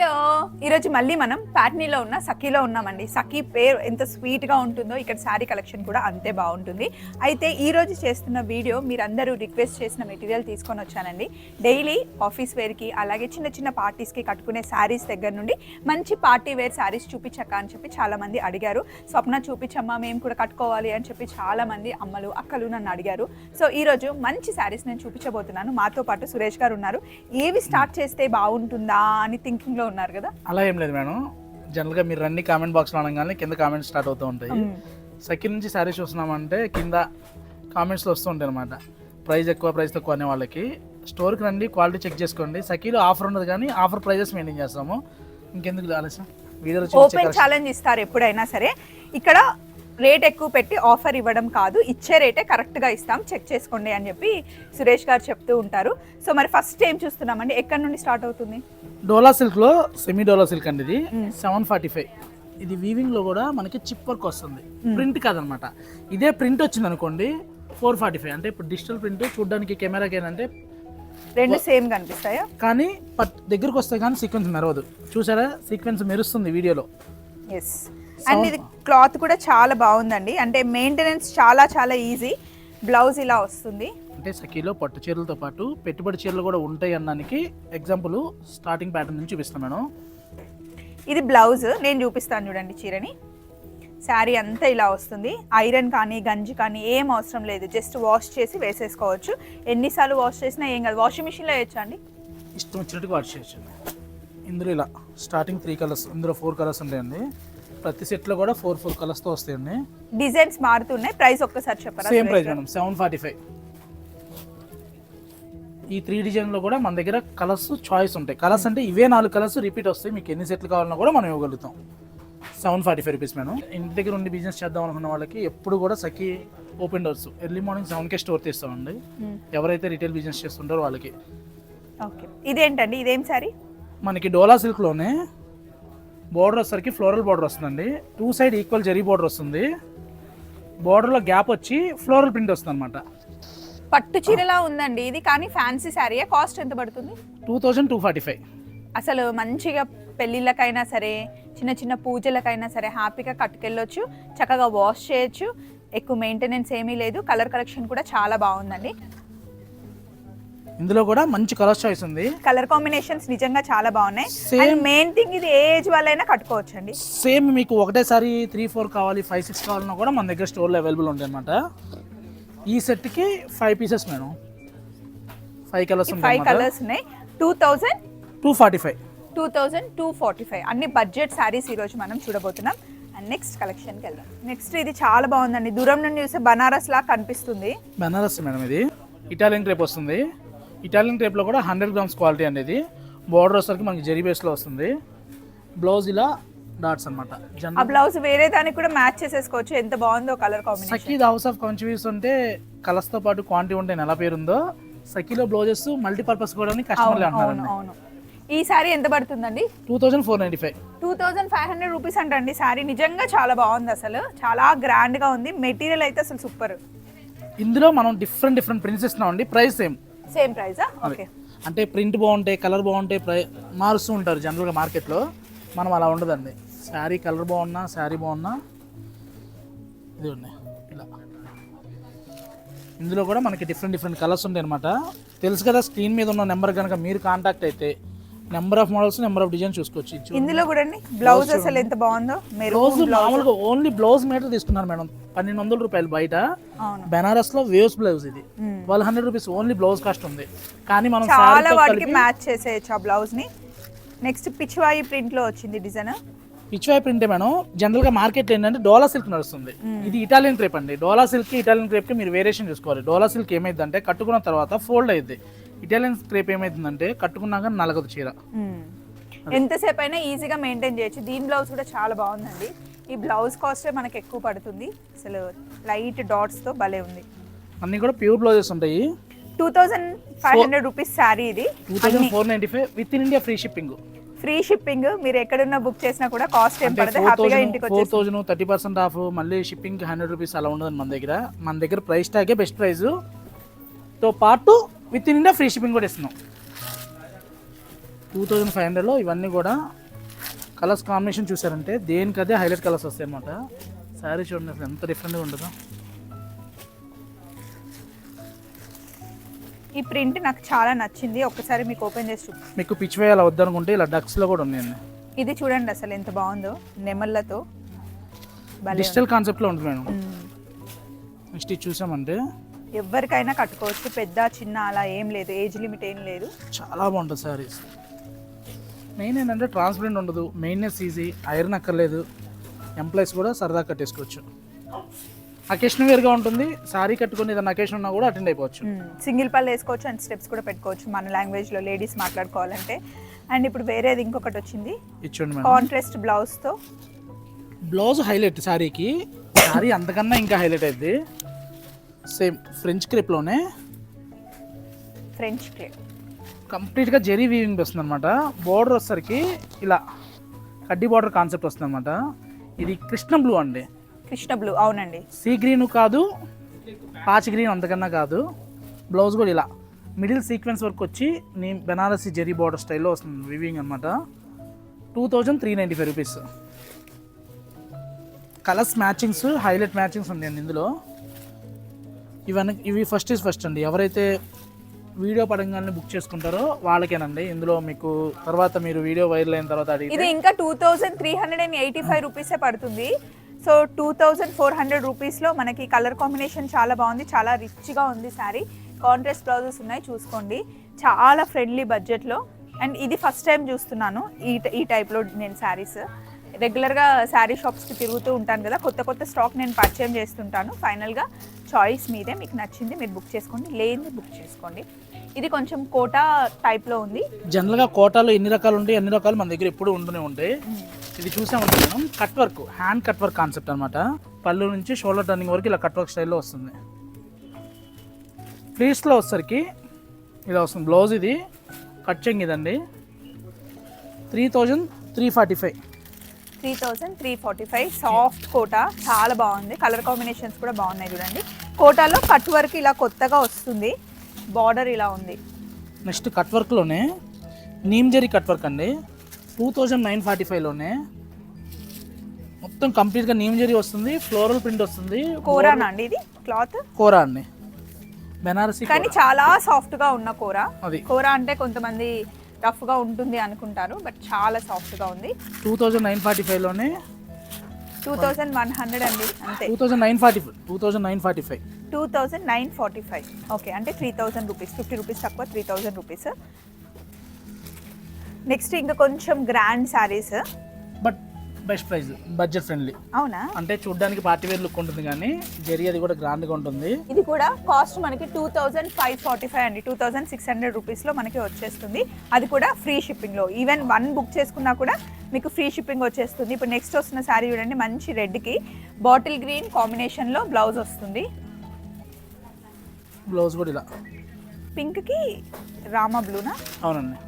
Hello. ఈరోజు మళ్ళీ మనం ప్యాట్నీలో ఉన్న సఖీలో ఉన్నామండి. సఖీ పేరు ఎంత స్వీట్గా ఉంటుందో ఇక్కడ శారీ కలెక్షన్ కూడా అంతే బాగుంటుంది. అయితే ఈరోజు చేస్తున్న వీడియో మీరందరూ రిక్వెస్ట్ చేసిన మెటీరియల్ తీసుకొని వచ్చానండి. డైలీ ఆఫీస్ వేర్కి అలాగే చిన్న చిన్న పార్టీస్కి కట్టుకునే శారీస్ దగ్గర నుండి మంచి పార్టీ వేర్ శారీస్ చూపించక్క అని చెప్పి చాలామంది అడిగారు. స్వప్న చూపించమ్మా మేము కూడా కట్టుకోవాలి అని చెప్పి చాలామంది అమ్మలు అక్కలు నన్ను అడిగారు. సో ఈరోజు మంచి శారీస్ నేను చూపించబోతున్నాను. మాతో పాటు సురేష్ గారు ఉన్నారు. ఏవి స్టార్ట్ చేస్తే బాగుంటుందా అని థింకింగ్లో ఉన్నారు కదా? అలా ఏం లేదు మేడం. జనరల్గా మీరు అన్ని కామెంట్ బాక్స్లో అనగానే కింద కామెంట్స్ స్టార్ట్ అవుతూ ఉంటాయి. సెకండ్ నుంచి శారీస్ చూస్తున్నామంటే కింద కామెంట్స్లో వస్తూ ఉంటాయి అనమాట ప్రైస్ ఎక్కువ ప్రైస్ తక్కువ అనే వాళ్ళకి. స్టోర్కి రండి క్వాలిటీ చెక్ చేసుకోండి. సఖీలో ఆఫర్ ఉండదు కానీ ఆఫర్ ప్రైజెస్ మెయింటైన్ చేస్తాము. ఇంకెందుకు ఆలస్యం? వీడియోలో ఓపెన్ ఛాలెంజ్ ఇస్తారు ఎప్పుడైనా సరే. ఇక్కడ రేట్ ఎక్కువ పెట్టి ఆఫర్ ఇవ్వడం కాదు ఇచ్చే రేటే కరెక్ట్గా ఇస్తాం చెక్ చేసుకోండి అని చెప్పి సురేష్ గారు చెప్తూ ఉంటారు. సో మరి ఫస్ట్ ఏం చూస్తున్నామండి? ఎక్కడి నుండి స్టార్ట్ అవుతుంది? డోలా సిల్క్లో సెమీ డోలా సిల్క్ అండి ఇది. Seven forty five. ఇది వీవింగ్లో కూడా మనకి చిప్ వర్క్ వస్తుంది. ప్రింట్ కాదనమాట. ఇదే ప్రింట్ వచ్చింది అనుకోండి ఫోర్ ఫార్టీ ఫైవ్ అంటే ఇప్పుడు డిజిటల్ ప్రింట్ చూడడానికి కెమెరాకి ఏంటంటే రెండు సేమ్ కనిపిస్తాయా? కానీ దగ్గరకు వస్తే కానీ సీక్వెన్స్ మెరవదు. చూసారా? సీక్వెన్స్ మెరుస్తుంది వీడియోలో. ఎస్ అండ్ ఇది క్లాత్ కూడా చాలా బాగుందండి. అంటే మెయింటెనెన్స్ చాలా చాలా ఈజీ బ్లౌజ్ ఇలా వస్తుంది. అంటే సఖీలో పట్టు చీరలతో పాటు పెట్టుబడి చీరలు కూడా ఉంటాయి అన్నానికి ఎగ్జాంపుల్ స్టార్టింగ్ ప్యాటర్న్ నుంచి చూపిస్తాను మేడం. ఇది బ్లౌజ్ నేను చూపిస్తాను చూడండి చీరని. శారీ అంతా ఇలా వస్తుంది. ఐరన్ కానీ గంజి కానీ ఏం అవసరం లేదు. జస్ట్ వాష్ చేసి వేసేసుకోవచ్చు. ఎన్నిసార్లు వాష్ చేసినా ఏం కాదు. వాషింగ్ మిషన్లో వేయచ్చా అండి? ఇష్టం వచ్చినట్టుగా వాడి చేయొచ్చు. ఇందులో ఇలా స్టార్టింగ్ త్రీ కలర్స్ ఇందులో ఫోర్ కలర్స్ ఉంటాయండి. ప్రతి సెట్లో కూడా ఫోర్ ఫోర్ కలర్స్తో వస్తాయండి. డిజైన్స్ మారుతున్నాయి. ప్రైస్ ఒక్కసారి చెప్పరా same price madam seven forty five ఈ త్రీ డిజైన్లో కూడా మన దగ్గర కలర్స్ చాయిస్ ఉంటాయి. కలర్స్ అంటే ఇవే నాలుగు కలర్స్ రిపీట్ వస్తాయి. మీకు ఎన్ని సెట్లు కావాలన్నా కూడా మనం ఇవ్వగలుగుతాం. Seven forty five rupees madam. ఇంటి దగ్గర ఉండి బిజినెస్ చేద్దాం అనుకున్న వాళ్ళకి ఎప్పుడు కూడా Sakhi open doors early morning సెవెన్కే store తీస్తామండి. ఎవరైతే రిటైల్ బిజినెస్ చేస్తుంటారో వాళ్ళకి. ఓకే ఇదేంటండి? ఇదేం శారీ మనకి డోలా సిల్క్లోనే బోర్డర్ వచ్చేసరికి ఫ్లోరల్ బోర్డర్ వస్తుందండి. Two side equal zari border వస్తుంది. బోర్డర్లో గ్యాప్ వచ్చి ఫ్లోరల్ ప్రింట్ వస్తుంది అనమాట పట్టు చీరలా ఉందండి ఇది కానీ ఫ్యాన్సీ శారీ కాస్ట్ ఎంత పడుతుంది? Two thousand two forty five అసలు మంచిగా పెళ్ళిళ్ళకైనా సరే చిన్న చిన్న పూజలకైనా సరే హ్యాపీగా కట్టుకెళ్ళొచ్చు చక్కగా వాష్ చేయొచ్చు. ఎక్కువ మెయింటెనెన్స్ ఏమీ లేదు. కలర్ కలెక్షన్ కూడా చాలా బాగుందండి. ఇందులో కూడా మంచి కలర్ చాయిస్ ఉంది. కలర్ కాంబినేషన్స్ నిజంగా చాలా బాగున్నాయి. అండ్ మెయిన్ థింగ్ ఇది ఏ ఏజ్ వాళ్ళైనా కట్టుకోవచ్చు అండి సేమ్ మీకు ఒకటేసారి త్రీ ఫోర్ కావాలి ఫైవ్ సిక్స్ కావాలన్నా కూడా మన దగ్గర స్టోర్లో అవైలబుల్ ఉంటాయి అనమాట ఈ సెట్కి five pieces madam. Five colours five colours ఉన్నాయి two thousand two forty five two thousand two forty five అన్ని బడ్జెట్ శారీస్ ఈరోజు మనం చూడబోతున్నాం. అండ్ నెక్స్ట్ కలెక్షన్కి వెళ్దాం. నెక్స్ట్ ఇది చాలా బాగుందండి. దూరం నుండి చూస్తే బనారస్ లా కనిపిస్తుంది. బెనారస్ మేడం ఇది. ఇటాలియన్ క్రేప్ వస్తుంది. ఇటాలియన్ క్రేప్లో కూడా హండ్రెడ్ గ్రామ్స్ క్వాలిటీ అనేది బార్డర్ వచ్చేసరికి మనకి జరీ బేస్లో వస్తుంది. బ్లౌజ్ ఇలా డాట్స్ అనమాట ఆ బ్లౌజ్ వేరే దానికి కూడా మ్యాచ్ చేసేసుకోవచ్చు. ఎంత బాగుందో colour combination Sakhi house of confuse ఉంటే కలర్స్తో పాటు క్వాంటిటీ ఉంటే ఎలా పేరుందో సఖీలో బ్లౌజెస్ మల్టీపర్పస్ కూడా కస్టమర్లు అంటున్నారు ఈ సారీ ఎంత పడుతుందండి? Two thousand four ninety five two thousand five hundred rupees అంటండి. సారీ నిజంగా చాలా బాగుంది అసలు. చాలా గ్రాండ్గా ఉంది. మెటీరియల్ అయితే అసలు సూపర్ ఇందులో మనం డిఫరెంట్ డిఫరెంట్ ప్రింట్స్ ఇస్తున్నామండి ప్రైస్ సేమ్ సేమ్ ప్రైజా ఓకే అంటే ప్రింట్ బాగుంటాయి కలర్ బాగుంటాయి ప్రై మారుస్తూ ఉంటారు జనరల్గా మార్కెట్లో మనం అలా ఉండదండి. శారీ కలర్ బాగున్నా శారీ బాగున్నా ఇది ఉన్నాయి. ఇలా. ఇందులో కూడా మనకి డిఫరెంట్ డిఫరెంట్ కలర్స్ ఉంటాయి అనమాట తెలుసు కదా స్క్రీన్ మీద ఉన్న నెంబర్ కనుక మీరు కాంటాక్ట్ అయితే number of models number of design చూసుకోవచ్చు. ఇందులో కూడా బ్లౌజ్ అసలు ఎంత బాగుందో? బ్లౌజ్ మామూలుగా ఓన్లీ బ్లౌజ్ మీటర్ తీసుకున్నారు మేడం. పన్నెండు వందల రూపాయలు బయట. బెనారస్లో వేవ్స్ బ్లౌజ్ ఇది. Twelve hundred rupees only blouse cost ఉంది. కానీ మనం చాలా వాటికి మ్యాచ్ చేసేయచ్చు ఆ బ్లౌజ్ని. నెక్స్ట్ పిచ్చివాయి ప్రింట్లో వచ్చింది డిజైన్ పిచ్వాయ్ ప్రింటే మేడం. జనరల్గా మార్కెట్ ఏంటంటే డోలా సిల్క్ నడుస్తుంది. ఇది ఇటాలియన్ క్రేప్ అండి. డోలా సిల్క్ ఇటాలియన్ క్రేప్కి మీరు వేరియేషన్ చూసుకోవాలి. డోలా సిల్క్ ఏమైందంటే కట్టుకున్న తర్వాత ఫోల్డ్ అయ్యింది ఇటాలియన్ క్రేప్ ఏమైతుందంటే కట్టుకున్నాక నలగదు చీర. ఎంతసేపు అయినా ఈజీగా మెయింటైన్ చేయొచ్చు. దీని బ్లౌజ్ కూడా చాలా బాగుందండి. ఈ బ్లౌజ్ కాస్టే మనకి ఎక్కువ పడుతుంది. అసలు లైట్ డాట్స్తో భలే ఉంది. అన్ని కూడా ప్యూర్ బ్లౌజెస్ ఉంటాయి. Two thousand five hundred rupees sari ఇది. Two thousand four ninety five within India free shipping. Free shipping. మీరు ఎక్కడున్నా బుక్ చేసినా కూడా కాస్ట్ ఏం పడదు. హ్యాపీగా ఇంటికి four thousand thirty percent off మళ్ళీ షిప్పింగ్ హండ్రెడ్ రూపీస్ అలా ఉండదు మన దగ్గర. మన దగ్గర ప్రైస్ ట్యాగే బెస్ట్ ప్రైస్తో పాటు with in India free shipping కూడా ఇస్తున్నాం. టూ థౌజండ్ ఫైవ్ హండ్రెడ్లో ఇవన్నీ కూడా కలర్స్ కాంబినేషన్ చూసారంటే దేనికదే హైలైట్ కలర్స్ వస్తాయి అన్నమాట శారీ చూడండి అసలు ఎంత డిఫరెంట్గా ఉంటుందో. ఈ ప్రింట్ నాకు చాలా నచ్చింది. ఒక్కసారి మీకు ఓపెన్ చేసి చూపి మీకు పిచ్ వేయాలి వద్దనుకుంటే ఇలా డక్స్లో కూడా ఉన్నాయండి ఇది చూడండి అసలు ఎంత బాగుందో. నెమళ్ళతో. డిజిటల్ కాన్సెప్ట్లో ఉంటుంది మేడం. ఉంది. మ్మ్. నెక్స్ట్ ఇది చూసామంటే ఎవరికైనా కట్టుకోవచ్చు. పెద్ద చిన్న అలా ఏం లేదు. ఏజ్ లిమిట్ ఏం లేదు. చాలా బాగుంటుంది శారీస్ మెయిన్ ఏంటంటే ట్రాన్స్పరెంట్ ఉండదు. Maintenance easy. ఐరన్ అక్కర్లేదు. ఎంప్లాయీస్ కూడా సరదా కట్టేసుకోవచ్చు. అకేషన్ వేర్గా ఉంటుంది. శారీ కట్టుకుని ఏదైనా అకేషన్ ఉన్నా కూడా అటెండ్ అయిపోవచ్చు. సింగిల్ పళ్ళు వేసుకోవచ్చు అండ్ స్టెప్స్ కూడా పెట్టుకోవచ్చు. మన లాంగ్వేజ్లో లేడీస్ మాట్లాడుకోవాలంటే. అండ్ ఇప్పుడు వేరేది ఇంకొకటి వచ్చింది. ఇచ్చండి కాంట్రాస్ట్ బ్లౌజ్తో. బ్లౌజ్ హైలైట్ శారీకి శారీ అంతకన్నా ఇంకా హైలైట్ అయింది సేమ్ ఫ్రెంచ్ క్రిప్లోనే? ఫ్రెంచ్ క్లే కంప్లీట్గా జెరీ వీవింగ్ వస్తుంది అనమాట బోర్డర్ వచ్చేసరికి ఇలా కడ్డీ బార్డర్ కాన్సెప్ట్ వస్తుంది అనమాట ఇది కృష్ణ బ్లూ అండి. కృష్ణ బ్లూ అవునండి. సీ గ్రీన్ కాదు పాచ్ గ్రీన్ అంతకన్నా కాదు. బ్లౌజ్ కూడా ఇలా. మిడిల్ సీక్వెన్స్ వర్క్ వచ్చి నీ బెనారసి జెరీ బార్డర్ స్టైల్లో వస్తుంది వివింగ్ అనమాట two thousand three ninety five rupees colours matchings highlight matchings ఉన్నాయండి ఇందులో ఇవన్నీ ఇవి ఫస్ట్ ఇస్ ఫస్ట్ అండి. ఎవరైతే వీడియో పడంగానే బుక్ చేసుకుంటారో వాళ్ళకేనండి. ఇందులో మీకు తర్వాత మీరు వీడియో వైరల్ అయిన తర్వాత ఇది ఇంకా two thousand three hundred and eighty five రూపీసే పడుతుంది. So two thousand four hundred రూపీస్లో మనకి కలర్ కాంబినేషన్ చాలా బాగుంది. చాలా రిచ్గా ఉంది శారీ కాంట్రాస్ట్ బ్లౌజెస్ ఉన్నాయి చూసుకోండి. చాలా ఫ్రెండ్లీ బడ్జెట్లో అండ్ ఇది ఫస్ట్ టైం చూస్తున్నాను ఈ ఈ టైప్లో నేను శారీస్ రెగ్యులర్గా శారీ షాప్స్కి తిరుగుతూ ఉంటాను కదా కొత్త కొత్త స్టాక్ నేను పర్చేమ్ చేస్తుంటాను. ఫైనల్గా చాయిస్ మీదే మీకు నచ్చింది మీరు బుక్ చేసుకోండి లేనిది బుక్ చేసుకోండి. ఇది కొంచెం కోటా టైప్లో ఉంది. జనరల్గా కోటాలో ఎన్ని రకాలు ఉంటాయి అన్ని రకాలు మన దగ్గర ఎప్పుడు ఉంటూనే ఉంటాయి. ఇది చూసామంటే మనం cut work hand cut work concept అనమాట పళ్ళు నుంచి షోల్డర్ టర్నింగ్ వరకు ఇలా కట్ వర్క్ స్టైల్లో వస్తుంది. ఫ్లీట్స్లో వచ్చేసరికి ఇలా వస్తుంది బ్లౌజ్ ఇది. కట్ చెంగ్ ఇదండి. Three thousand three forty five three thousand three forty five soft Kota. చాలా బాగుంది. కలర్ కాంబినేషన్స్ కూడా బాగున్నాయి చూడండి. కోటాలో కట్ వర్క్ ఇలా కొత్తగా వస్తుంది. బార్డర్ ఇలా ఉంది. నెక్స్ట్ కట్ వర్క్లోనే నీమ్ జరీ కట్ వర్క్ అండి. టూ థౌజండ్ నైన్ ఫార్టీ ఫైవ్లోనే మొత్తం కంప్లీట్గా నీమ్ జరీ వస్తుంది. ఫ్లోరల్ ప్రింట్ వస్తుంది. కూరనా అండి ఇది? క్లాత్? కూర అండి. బెనారసి కానీ చాలా సాఫ్ట్గా ఉన్న కూర. అది. కూర అంటే కొంతమంది రఫ్గా ఉంటుంది అనుకుంటారు బట్ చాలా సాఫ్ట్గా ఉంది. టూ థౌజండ్ నైన్ ఫార్టీ ఫైవ్లోనే టూ థౌజండ్ వన్ హండ్రెడ్ అండి అంతే. Two thousand nine forty five two thousand nine forty five. Two thousand nine forty five. Okay అంటే three thousand rupees fifty rupees తక్కువ త్రీ థౌజండ్ రూపీస్ నెక్స్ట్ ఇంకా కొంచెం grand saris but best price budget friendly అవునా? అంటే చూడడానికి party wear look ఉంటుంది కానీ జెరీ అది కూడా గ్రాండ్గా ఉంటుంది. ఇది కూడా కాస్ట్ మనకి two thousand five forty five అండి. టూ థౌజండ్ సిక్స్ హండ్రెడ్ రూపీస్లో మనకి వచ్చేస్తుంది. అది కూడా ఫ్రీ షిప్పింగ్లో ఈవెన్ వన్ బుక్ చేసుకున్నా కూడా మీకు ఫ్రీ షిప్పింగ్ వచ్చేస్తుంది. ఇప్పుడు నెక్స్ట్ వస్తున్న శారీ చూడండి మంచి రెడ్కి బాటిల్ గ్రీన్ కాంబినేషన్లో బ్లౌజ్ వస్తుంది. బ్లౌజ్ కూడా ఇలా. పింక్కి రామా బ్లూనా అవునండి.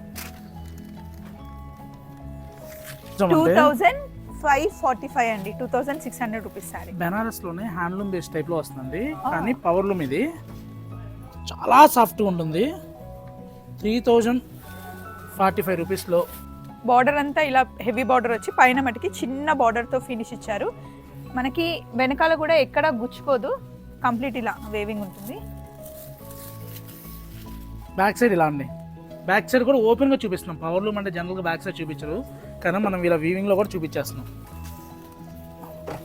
Two thousand five forty five అండి two thousand six hundred rupees sari. బెనారస్లోనే handloom base టైప్లో వస్తుంది కానీ పవర్ లూమ్ ఇది. చాలా సాఫ్ట్గా ఉంటుంది త్రీ థౌజండ్ ఫార్టీ ఫైవ్ రూపీస్లో. బార్డర్ అంతా ఇలా హెవీ బార్డర్ వచ్చి పైన మటుకి చిన్న బార్డర్తో ఫినిష్ ఇచ్చారు. మనకి వెనకాల కూడా ఎక్కడ గుచ్చుకోదు కంప్లీట్ ఇలా వేవింగ్ ఉంటుంది. బ్యాక్ సైడ్ ఇలా అండి. బ్యాక్ సైడ్ కూడా ఓపెన్గా చూపిస్తున్నాం. పవర్ లూమ్ అంటే జనరల్గా బ్యాక్ సైడ్ చూపించరు. కానీ మనం ఇలా వీవింగ్లో కూడా చూపించేస్తున్నాం.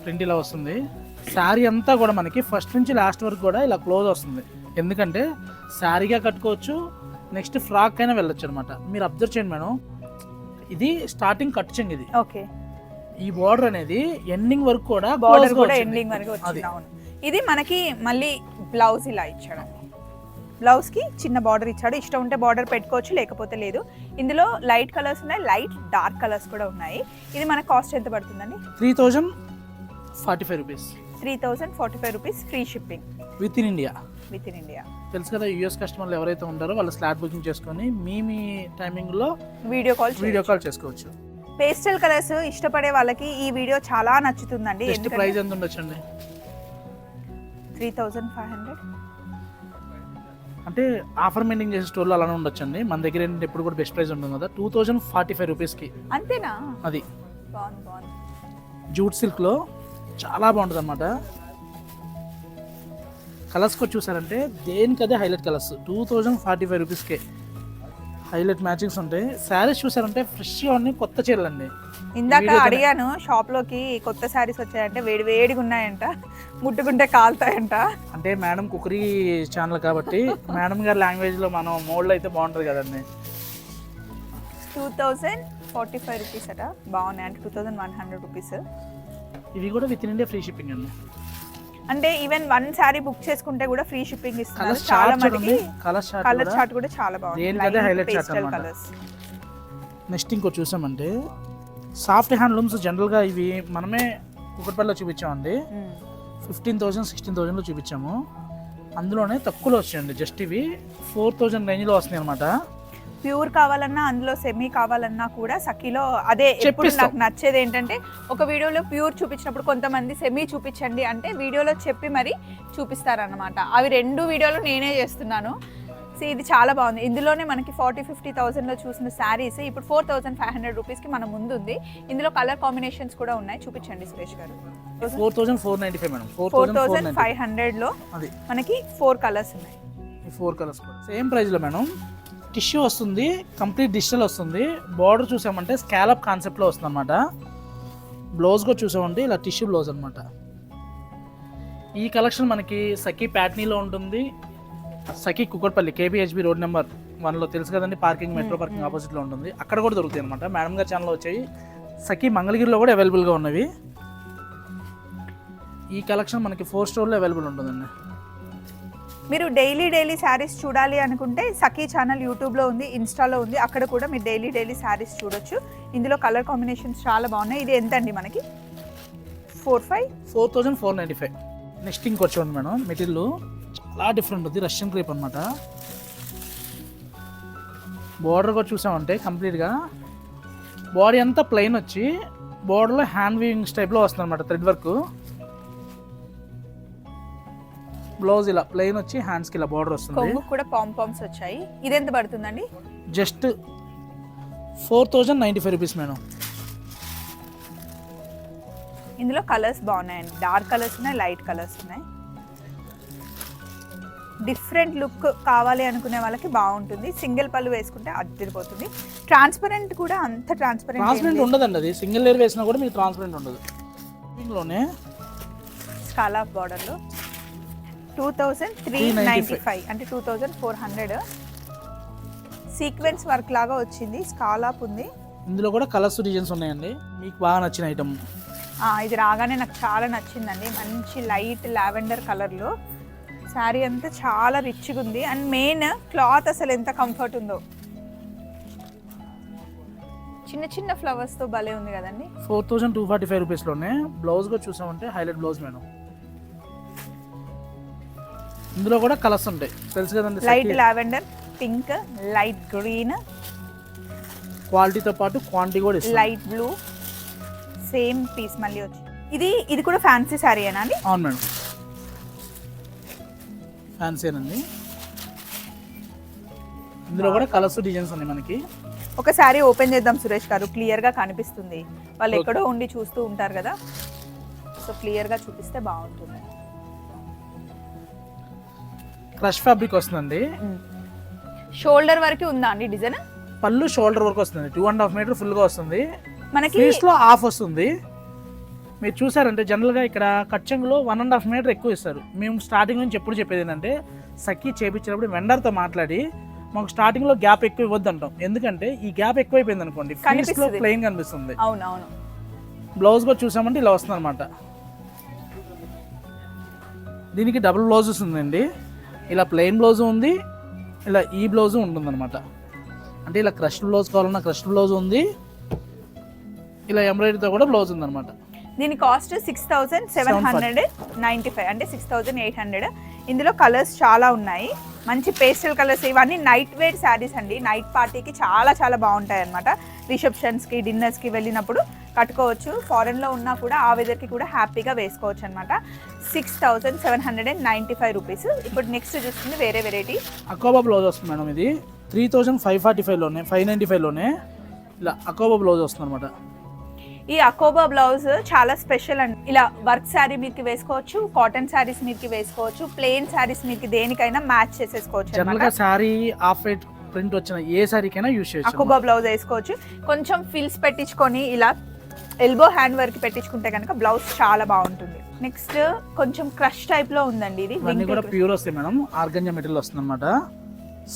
ప్రింట్ ఇలా వస్తుంది. శారీ అంతా కూడా మనకి ఫస్ట్ నుంచి లాస్ట్ వరకు కూడా ఇలా క్లోజ్ వస్తుంది. ఎందుకంటే శారీగా కట్టుకోవచ్చు నెక్స్ట్ ఫ్రాక్ అయినా వెళ్ళొచ్చు అనమాట మీరు అబ్జర్వ్ చేయండి మేడం. ఇది స్టార్టింగ్ కట్ చెంగ్ ఇది. ఓకే ఈ బార్డర్ అనేది ఎండింగ్ వరకు కూడా బార్డర్ కూడా. ఎండింగ్ వరకు వచ్చింది ఇది మనకి మళ్ళీ బ్లౌజ్ ఇలా ఇచ్చాడు. బ్లౌజ్కి చిన్న బార్డర్ ఇచ్చాడు. ఇష్టం ఉంటే బార్డర్ పెట్టుకోవచ్చు లేకపోతే లేదు. ఇందులో లైట్ కలర్స్ ఉన్నాయి లైట్ డార్క్ కలర్స్ కూడా ఉన్నాయి. ఇది మన కాస్ట్ ఎంత పడుతుందండి? Three thousand forty five rupees. Three thousand forty five rupees free shipping. Within India. Within India. తెలుసు కదా యూఎస్ కస్టమర్లు ఎవరైతే ఉంటారో వాళ్ళు స్లాట్ బుకింగ్ చేసుకొని మీ మీ టైమింగ్లో వీడియో కాల్ వీడియో కాల్ చేసుకోవచ్చు. పేస్టల్ కలర్స్ ఇష్టపడే వాళ్ళకి ఈ వీడియో చాలా నచ్చుతుందండి. ప్రైస్ ఎంత ఉండొచ్చండి? Three thousand five hundred. అంటే ఆఫర్ మెయింటైన్ చేసే స్టోర్లో అలానే ఉండొచ్చండి. మన దగ్గర ఏంటంటే ఎప్పుడు కూడా బెస్ట్ ప్రైస్ ఉంటుంది కదా టూ థౌజండ్ ఫార్టీ ఫైవ్ రూపీస్కి అంతేనా? అది. బాగుంది బాగుంది. జూట్ సిల్క్లో చాలా బాగుంటుంది అనమాట కలర్స్ కూడా చూసారంటే దేనికి అదే highlight colours. Two thousand forty five రూపీస్కే హైలైట్ మ్యాచింగ్స్ ఉంటాయి. శారీస్ చూసారంటే ఫ్రెష్గా ఉన్నాయి కొత్త చీరలు అండి ఇందాక అడిగాను షాప్లోకి కొత్త శారీస్ వచ్చాయంటే వేడి వేడిగా ఉన్నాయంట ముట్టుకుంటే కాలుతాయంట. అంటే మేడం కుకరీ ఛానల్ కాబట్టి మేడం గారి లాంగ్వేజ్లో మనం మోడ్లో అయితే బాగుంటుంది కదండి. Two thousand forty five rupees అట బాగున్నాయి. అంటే two thousand one hundred rupees. ఇవి కూడా with in India free shipping అండి. అంటే ఈవెన్ వన్ శారీ బుక్ చేసుకుంటే కూడా ఫ్రీ షిప్పింగ్ ఇస్తున్నారు. చాలా చార్ట్ కలర్ చార్ట్ కూడా. చాలా బాగుంది. కలర్స్ నెక్స్ట్ ఇంకో చూసామంటే సాఫ్ట్ హ్యాండ్లూమ్స్ జనరల్గా ఇవి మనమే కుక్కటిపల్లిలో చూపించామండి. ఫిఫ్టీన్ థౌసండ్ సిక్స్టీన్ థౌసండ్లో చూపించాము. అందులోనే తక్కువలో వచ్చాయండి జస్ట్ ఇవి. ఫోర్ థౌజండ్ రేంజ్లో వస్తున్నాయి అనమాట ప్యూర్ కావాలన్నా అందులో సెమీ కావాలన్నా కూడా సఖీలో అదే ఎప్పుడు. నాకు నచ్చేది ఏంటంటే ఒక వీడియోలో ప్యూర్ చూపించినప్పుడు కొంతమంది సెమీ చూపించండి అంటే వీడియోలో చెప్పి మరి చూపిస్తారన్నమాట. అవి రెండు వీడియోలు నేనే చేస్తున్నాను. సో ఇది చాలా బాగుంది. ఇందులోనే మనకి ఫార్టీ ఫిఫ్టీ థౌసండ్లో చూసిన శారీస్ ఇప్పుడు ఫోర్ థౌసండ్ ఫైవ్ హండ్రెడ్ రూపీస్కి మన ముందు ఉంది ఇందులో కలర్ కాంబినేషన్స్ కూడా ఉన్నాయి. చూపించండి సురేష్ గారు. Four thousand four ninety five madam. Four thousand five హండ్రెడ్లో మనకి ఫోర్ కలర్స్ ఉన్నాయి. ఫోర్ కలర్స్ సేమ్ ప్రైస్లో మేడం. టిష్యూ వస్తుంది కంప్లీట్ డిజిటల్ వస్తుంది. బార్డర్ చూసామంటే స్కాలప్ కాన్సెప్ట్లో వస్తుంది అనమాట బ్లౌజ్ కూడా చూసామంటే ఇలా టిష్యూ బ్లౌజ్ అనమాట ఈ కలెక్షన్ మనకి సఖీ ప్యాట్నీలో ఉంటుంది. Sakhi Kukatpally KPHB road number వన్లో తెలుసు కదండి పార్కింగ్ మెట్రో పార్కింగ్ ఆపోజిట్లో ఉంటుంది. అక్కడ కూడా దొరుకుతాయి అనమాట మేడం గారి ఛానల్లో వచ్చాయి సఖీ మంగళగిరిలో కూడా అవైలబుల్గా ఉన్నవి. ఈ కలెక్షన్ మనకి ఫోర్ స్టోర్లో అవైలబుల్ ఉంటుందండి. మీరు డైలీ డైలీ శారీస్ చూడాలి అనుకుంటే సఖీ ఛానల్ యూట్యూబ్లో ఉంది ఇన్స్టాలో ఉంది అక్కడ కూడా మీరు డైలీ డైలీ శారీస్ చూడొచ్చు. ఇందులో కలర్ కాంబినేషన్స్ చాలా బాగున్నాయి. ఇది ఎంత అండి మనకి? Four five? Four thousand four ninety five. Next ఇంకొచ్చి చూడండి మేడం మెటీరియల్ చాలా డిఫరెంట్ ఉంది రష్యన్ క్రేప్ అనమాట బార్డర్ కూడా చూసామంటే కంప్లీట్గా బాడీ అంతా ప్లెయిన్ వచ్చి బార్డర్లో హ్యాండ్ వీవింగ్స్ టైప్లో వస్తుంది అనమాట థ్రెడ్ వర్క్ బ్లౌజ్ ఇలా ప్లెయిన్ వచ్చి హ్యాండ్స్కి ఇలా బార్డర్ వస్తుంది. కొంగు కూడా పామ్ పామ్స్ వచ్చాయి. ఇది ఎంత పడుతుందండి? Just four thousand ninety five rupees madam ఇందులో కలర్స్ బాగున్నాయండి. డార్క్ కలర్స్ ఉన్నాయి లైట్ కలర్స్ ఉన్నాయి. డిఫరెంట్ లుక్ కావాలి అనుకునే వాళ్ళకి బాగుంటుంది. సింగిల్ పళ్ళు వేసుకుంటే అద్దరిపోతుంది. ట్రాన్స్పరెంట్ కూడా అంత ట్రాన్స్పరెంట్ ట్రాన్స్పరెంట్ ఉండదండి అది. సింగిల్ లేయర్ వేసినా కూడా మీకు ట్రాన్స్పరెంట్ ఉండదు. దీనిలోనే స్కాలా బార్డర్లో two thousand three ninety five అంటే two thousand four hundred sequence work లాగా వచ్చింది స్కాలాప్ ఉంది. ఇందులో కూడా కలర్స్ డిజైన్స్ ఉన్నాయండి. మీకు బాగా నచ్చిన ఐటమ్ ఇది రాగానే నాకు చాలా నచ్చిందండి. మంచి లైట్ లావెండర్ కలర్లో శారీ అంతా చాలా రిచ్గా ఉంది. అండ్ మెయిన్ క్లాత్ అసలు ఎంత కంఫర్ట్ ఉందో. చిన్న చిన్న ఫ్లవర్స్తో భలే ఉంది కదండి. Four thousand two forty five రూపీస్లోనే బ్లౌజ్ కూడా చూసామంటే హైలైట్ బ్లౌజ్ మేడం. ఇందులో కూడా కలర్స్ ఉంటాయి. తెలుసు కదండి light lavender pink light green క్వాలిటీతో పాటు క్వాంటిటీ కూడా లైట్ బ్లూ సేమ్ పీస్ మళ్ళీ వచ్చి. ఇది ఇది కూడా ఫ్యాన్సీ శారీయేనా అండి? అవును మేడం. ఫ్యాన్సీనండి ఇందులో కూడా కలర్స్ డిజైన్స్ ఉన్నాయి మనకి. ఒక శారీ ఓపెన్ చేద్దాం సురేష్ గారు. క్లియర్గా కనిపిస్తుంది. వాళ్ళు ఎక్కడో ఉండి చూస్తూ ఉంటారు కదా. సో క్లియర్గా చూపిస్తే బాగుంటుంది. క్రష్ ఫ్యాబ్రిక్ వస్తుందండి. షోల్డర్ వరకు ఉందా అండి డిజైన్? పళ్ళు షోల్డర్ వరకు వస్తుంది. టూ అండ్ హాఫ్ మీటర్ ఫుల్గా వస్తుంది. మనకి ఫీస్లో ఆఫ్ వస్తుంది. మీరు చూసారంటే జనరల్గా ఇక్కడ కచ్చంగులో వన్ అండ్ హాఫ్ మీటర్ ఎక్కువ ఇస్తారు. మేము స్టార్టింగ్ నుంచి ఎప్పుడు చెప్పేది ఏంటంటే సఖీ చేపించినప్పుడు వెండర్తో మాట్లాడి మాకు స్టార్టింగ్లో గ్యాప్ ఎక్కువ ఇవ్వద్దు అంటాం ఎందుకంటే ఈ గ్యాప్ ఎక్కువైపోయింది అనుకోండి ఫీస్లో కనిపిస్తుంది. ప్లెయిన్ కనిపిస్తుంది. బ్లౌజ్ కూడా చూసామంటే ఇలా వస్తుంది అనమాట దీనికి డబుల్ బ్లౌజెస్ ఉందండి ఇలా ప్లెయిన్ బ్లౌజ్ ఉంది ఇలా ఈ బ్లౌజ్ ఉంటుందన్నమాట. అంటే ఇలా క్రష్ బ్లౌజ్ కావాలన్నా క్రష్ బ్లౌజ్ ఉంది ఇలా ఎంబ్రాయిడరీతో కూడా బ్లౌజ్ ఉందన్నమాట. దీని cost six thousand seven hundred ninety five అంటే సిక్స్ థౌజండ్ ఎయిట్ హండ్రెడ్ ఇందులో కలర్స్ చాలా ఉన్నాయి. మంచి పేస్టల్ కలర్స్ ఇవన్నీ నైట్ వేర్ శారీస్ అండి. నైట్ పార్టీకి చాలా చాలా బాగుంటాయి అనమాట రిసెప్షన్స్కి డిన్నర్స్కి వెళ్ళినప్పుడు కట్టుకోవచ్చు. ఫారెన్లో ఉన్నా కూడా ఆ వెదర్కి కూడా హ్యాపీగా వేసుకోవచ్చు అనమాట six thousand seven hundred and ninety five rupees ఇప్పుడు నెక్స్ట్ చూస్తుంది వేరే వెరైటీ అకోబా బ్లౌజ్ వస్తుంది మేడం ఇది. త్రీ థౌసండ్ ఫైవ్ ఫార్టీ ఫైవ్లోనే ఫైవ్ నైంటీ ఫైవ్లోనే ఇలా అకోబా బ్లౌజ్ వస్తుంది అనమాట ఈ అకోబా బ్లౌజ్ చాలా స్పెషల్ అండి. ఇలా వర్క్ శారీ మీకు వేసుకోవచ్చు కాటన్ శారీస్ మీకు వేసుకోవచ్చు ప్లెయిన్ శారీస్ మీకు దేనికైనా మ్యాచ్ చేసేసుకోవచ్చు. శారీ ప్రింట్ వచ్చిన ఏ శారీకైనా యూజ్ చేయొచ్చు అకోబా బ్లౌజ్ వేసుకోవచ్చు. కొంచెం ఫిల్స్ పెట్టించుకొని ఇలా ఎల్బో హ్యాండ్ వర్క్ పెట్టించుకుంటే కనుక బ్లౌజ్ చాలా బాగుంటుంది. నెక్స్ట్ కొంచెం క్రష్ టైప్లో ఉందండి ఇది. కూడా ప్యూర్ వస్తాయి మేడం. ఆర్గంజా మెటీరియల్ వస్తుంది అనమాట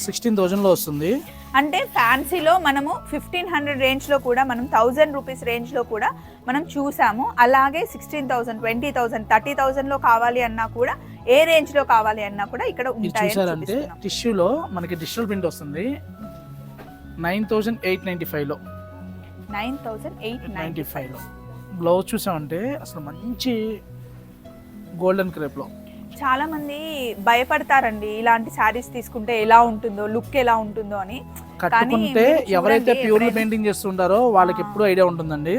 సిక్స్టీన్ థౌజండ్లో వస్తుంది. అంటే ఫ్యాన్సీలో మనము ఫిఫ్టీన్ హండ్రెడ్ రేంజ్లో కూడా మనం థౌజండ్ రూపీస్ రేంజ్లో కూడా మనం చూసాము. అలాగే sixteen thousand twenty thousand thirty థౌసండ్లో కావాలి అన్నా కూడా ఏ రేంజ్లో కావాలి అన్నా కూడా ఇక్కడ చూపిస్తున్నాం. టిష్యూలో మనకి డిజిటల్ ప్రింట్ వస్తుంది. నైన్ థౌజండ్ ఎయిట్ నైంటీ ఫైవ్లో. నైన్ థౌసండ్ ఎయిట్ నైంటీ ఫైవ్లో. బ్లౌజ్ చూసామంటే అసలు మంచి గోల్డెన్ క్రేప్లో. చాలా మంది భయపడతారండి ఇలాంటి శారీస్ తీసుకుంటే ఎలా ఉంటుందో లుక్ ఎలా ఉంటుందో అని. కట్టుకుంటే ఎవరైతే ప్యూర్ పెయింటింగ్ చేస్తుంటారో వాళ్ళకి ఎప్పుడు ఐడియా ఉంటుందండి.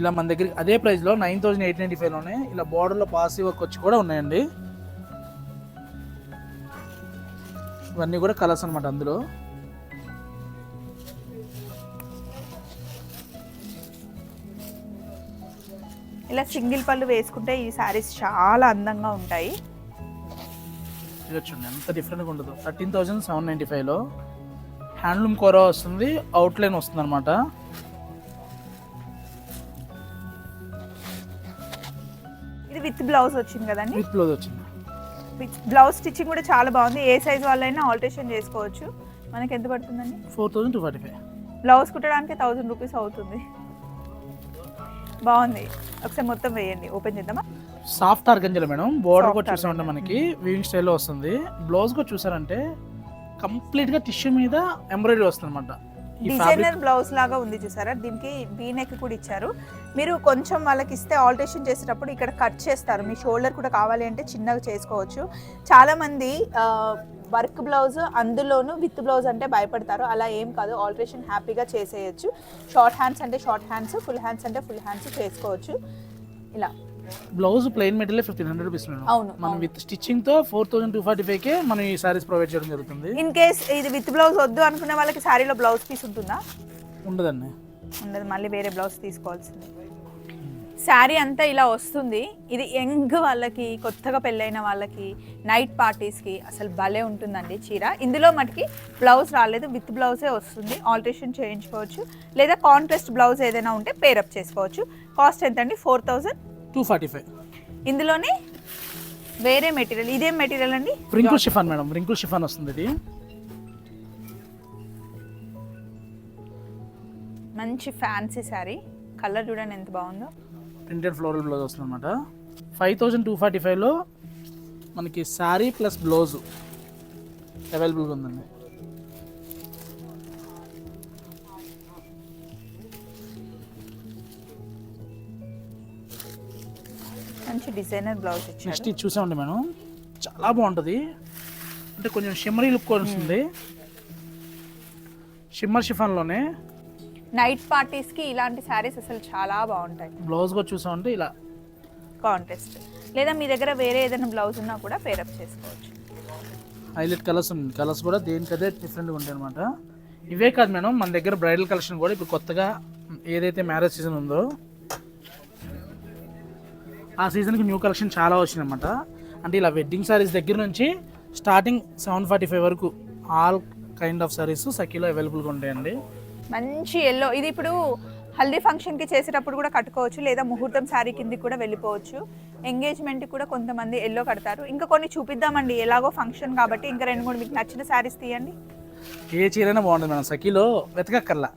ఇలా మన దగ్గర అదే ప్రైస్లో నైన్ థౌసండ్ ఎయిట్ నైన్టీ ఫైవ్లోనే ఇలా border లో పాసివ్ వర్క్ వచ్చి కూడా ఉన్నాయండి. ఇవన్నీ కూడా కలర్స్ అన్నమాట అందులో. ఇలా సింగిల్ పళ్ళు వేసుకుంటే ఈ శారీస్ చాలా అందంగా ఉంటాయి. ఇది చూడండి ఎంత డిఫరెంట్గా ఉండదు థర్టీన్ థౌసండ్ సెవెన్ నైంటీ ఫైవ్లో హ్యాండ్లూమ్ కూర వస్తుంది అవుట్లైన్ వస్తుంది అనమాట ఇది విత్ బ్లౌజ్ వచ్చింది కదండి? విత్ బ్లౌజ్ వచ్చింది. విత్ బ్లౌజ్ స్టిచ్చింగ్ కూడా చాలా బాగుంది. ఏ సైజ్ వాళ్ళైనా ఆల్టరేషన్ చేసుకోవచ్చు. మనకి ఎంత పడుతుందండి? Four thousand two forty five. Blouse కుట్టడానికి thousand rupees అవుతుంది. బాగుంది. ఒకసారి మొత్తం వేయండి. ఓపెన్ చేద్దామా? Soft ఆర్గంజల madam. బోర్డర్ కూడా చూసామంటే మనకి వీవింగ్ స్టైల్లో వస్తుంది. బ్లౌజ్ కూడా చూసారంటే కంప్లీట్గా టిష్యూ మీద ఎంబ్రాయిడరీ వస్తుంది అనమాట డిజైనర్ బ్లౌజ్ లాగా ఉంది చూసారా? దీనికి వీ నెక్ కూడా ఇచ్చారు. మీరు కొంచెం వాళ్ళకి ఇస్తే ఆల్టరేషన్ చేసేటప్పుడు ఇక్కడ కట్ చేస్తారు. మీ షోల్డర్ కూడా కావాలి అంటే చిన్నగా చేసుకోవచ్చు. చాలా మంది వర్క్ బ్లౌజ్ అందులోనూ విత్ బ్లౌజ్ అంటే భయపడతారు. అలా ఏం కాదు. ఆల్టరేషన్ హ్యాపీగా చేసేయచ్చు. షార్ట్ హ్యాండ్స్ అంటే షార్ట్ హ్యాండ్స్ ఫుల్ హ్యాండ్స్ అంటే ఫుల్ హ్యాండ్స్ చేసుకోవచ్చు. ఇలా. Blouse plain material fifteen hundred rupees madam. అవును, మనం. With స్టిచ్చింగ్తో four thousand two forty five కే మనం ఈ సారీస్ ప్రొవైడ్ చేయడం జరుగుతుంది. ఇన్ కేస్ ఇది విత్ బ్లౌజ్ వద్దు అనుకునే వాళ్ళకి శారీలో బ్లౌజ్ పీస్ ఉంటుందా? ఉండదండి. ఉండదు. మళ్ళీ వేరే బ్లౌజ్ తీసుకోవాల్సింది. శారీ అంతా ఇలా వస్తుంది. ఇది యంగ్ వాళ్ళకి కొత్తగా పెళ్ళైన వాళ్ళకి నైట్ పార్టీస్కి అసలు భలే ఉంటుందండి చీర. ఇందులో మటుకి బ్లౌజ్ రాలేదు విత్ బ్లౌజే వస్తుంది. ఆల్టరేషన్ చేయించుకోవచ్చు. లేదా కాంట్రాస్ట్ బ్లౌజ్ ఏదైనా ఉంటే పేరప్ చేసుకోవచ్చు. కాస్ట్ ఎంత అండి four thousand two forty five. ఇందులోనే వేరే మెటీరియల్. ఇదేం మెటీరియల్ అండి? Wrinkle chiffon madam wrinkle chiffon వస్తుంది ఇది మంచి ఫ్యాన్సీ శారీ. కలర్ చూడండి ఎంత బాగుందో. ప్రింటెడ్ ఫ్లోరల్ బ్లౌజ్ వస్తుంది అనమాట ఫైవ్ థౌసండ్ టూ ఫార్టీ ఫైవ్లో మనకి శారీ ప్లస్ బ్లౌజ్ అవైలబుల్గా ఉందండి. మంచి డిజైనర్ బ్లౌజ్ నెక్స్ట్ ఇది చూసామండి మేడం చాలా బాగుంటుంది. అంటే కొంచెం షిమ్మరీ లుక్ వస్తుంది. షిమ్మర్ షిఫాన్లోనే నైట్ పార్టీస్కి ఇలాంటి శారీస్ అసలు చాలా బాగుంటాయి. బ్లౌజ్ కూడా చూసామంటే ఇలా. కాంటెస్ట్ లేదా మీ దగ్గర వేరే ఏదైనా బ్లౌజ్ ఉన్నా కూడా పేరప్ చేసుకోవచ్చు. హైలైట్ కలర్స్ ఉంది కలర్స్ కూడా దేనికదే డిఫరెంట్గా ఉంటాయి అనమాట ఇవే కాదు మేడం మన దగ్గర బ్రైడల్ కలెక్షన్ కూడా ఇప్పుడు కొత్తగా ఏదైతే మ్యారేజ్ సీజన్ ఉందో ఆ సీజన్కి న్యూ కలెక్షన్ చాలా వచ్చింది అనమాట అంటే ఇలా వెడ్డింగ్ సారీస్ దగ్గర నుంచి స్టార్టింగ్ సెవెన్ ఫార్టీ ఫైవ్ వరకు ఆల్ కైండ్ ఆఫ్ సారీస్ సఖీలో అవైలబుల్గా ఉంటాయండి. మంచి ఎల్లో ఇది ఇప్పుడు హల్దీ ఫంక్షన్కి చేసేటప్పుడు కూడా కట్టుకోవచ్చు లేదా ముహూర్తం శారీ కిందికి కూడా వెళ్ళిపోవచ్చు. ఎంగేజ్మెంట్కి కూడా కొంతమంది ఎల్లో కడతారు. ఇంకా కొన్ని చూపిద్దామండి ఎలాగో ఫంక్షన్ కాబట్టి. ఇంకా రెండు మూడు మీకు నచ్చిన శారీస్ తీయండి. ఏ చీరైనా బాగుంటుంది మేడం. సఖీలో వెతకక్కర్లా.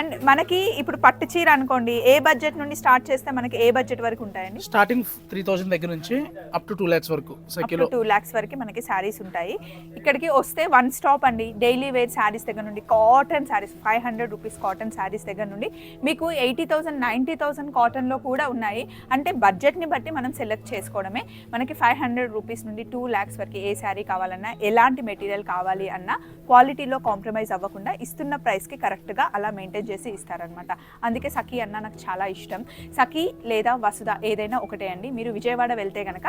అండ్ మనకి ఇప్పుడు పట్టు చీర అనుకోండి ఏ బడ్జెట్ నుండి స్టార్ట్ చేస్తే మనకి ఏ బడ్జెట్ వరకు ఉంటాయండి? స్టార్టింగ్ త్రీ థౌసండ్ దగ్గర నుంచి అప్ టు టూ ల్యాక్స్ వరకు. సైకిల్ టూ ల్యాక్స్ వరకు మనకి శారీస్ ఉంటాయి. ఇక్కడికి వస్తే వన్ స్టాప్ అండి. డైలీ వేర్ శారీస్ దగ్గర నుండి cotton saris five hundred rupees cotton saris దగ్గర నుండి మీకు ఎయిటీ థౌసండ్ నైంటీ థౌసండ్ కాటన్లో కూడా ఉన్నాయి. అంటే బడ్జెట్ని బట్టి మనం సెలెక్ట్ చేసుకోవడమే. మనకి ఫైవ్ హండ్రెడ్ రూపీస్ నుండి టూ ల్యాక్స్ వరకు ఏ శారీ కావాలన్నా ఎలాంటి మెటీరియల్ కావాలి అన్నా క్వాలిటీలో కాంప్రమైజ్ అవ్వకుండా ఇస్తున్న ప్రైస్కి కరెక్ట్గా అలా మెయింటైన్ చేసి ఇస్తారనమాట అందుకే సఖీ అన్న నాకు చాలా ఇష్టం. సఖీ లేదా వసుధ ఏదైనా ఒకటే అండి. మీరు విజయవాడ వెళ్తే కనుక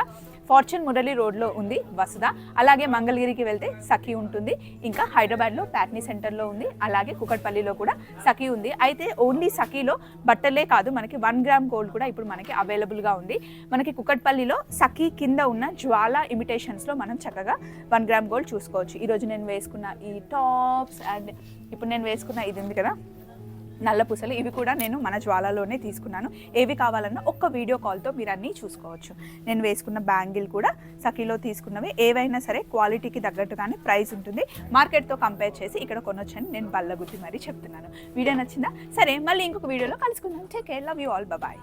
ఫార్చ్యూన్ మురళి రోడ్లో ఉంది వసుధ. అలాగే మంగళగిరికి వెళ్తే సఖీ ఉంటుంది. ఇంకా హైదరాబాద్లో ప్యాట్నీ సెంటర్లో ఉంది. అలాగే కుకట్పల్లిలో కూడా సఖీ ఉంది. అయితే ఓన్లీ సఖీలో బట్టలే కాదు మనకి వన్ గ్రామ్ గోల్డ్ కూడా ఇప్పుడు మనకి అవైలబుల్గా ఉంది. మనకి కుకట్పల్లిలో సఖీ కింద ఉన్న జ్వాల ఇమిటేషన్స్లో మనం చక్కగా వన్ గ్రామ్ గోల్డ్ చూసుకోవచ్చు. ఈరోజు నేను వేసుకున్న ఈ టాప్స్ అండ్ ఇప్పుడు నేను వేసుకున్న ఇది ఉంది కదా? నల్ల పూసలు ఇవి కూడా నేను మన జ్వాలలోనే తీసుకున్నాను. ఏవి కావాలన్నా ఒక్క వీడియో కాల్తో మీరు అన్నీ చూసుకోవచ్చు. నేను వేసుకున్న బ్యాంగిల్ కూడా సఖీలో తీసుకున్నవి. ఏవైనా సరే క్వాలిటీకి తగ్గట్టుగానే ప్రైస్ ఉంటుంది. మార్కెట్తో కంపేర్ చేసి ఇక్కడ కొనొచ్చని నేను బల్లగుద్ది మరీ చెప్తున్నాను. వీడియో నచ్చిందా? సరే మళ్ళీ ఇంకొక వీడియోలో కలుసుకుందాం. Take care love you all bye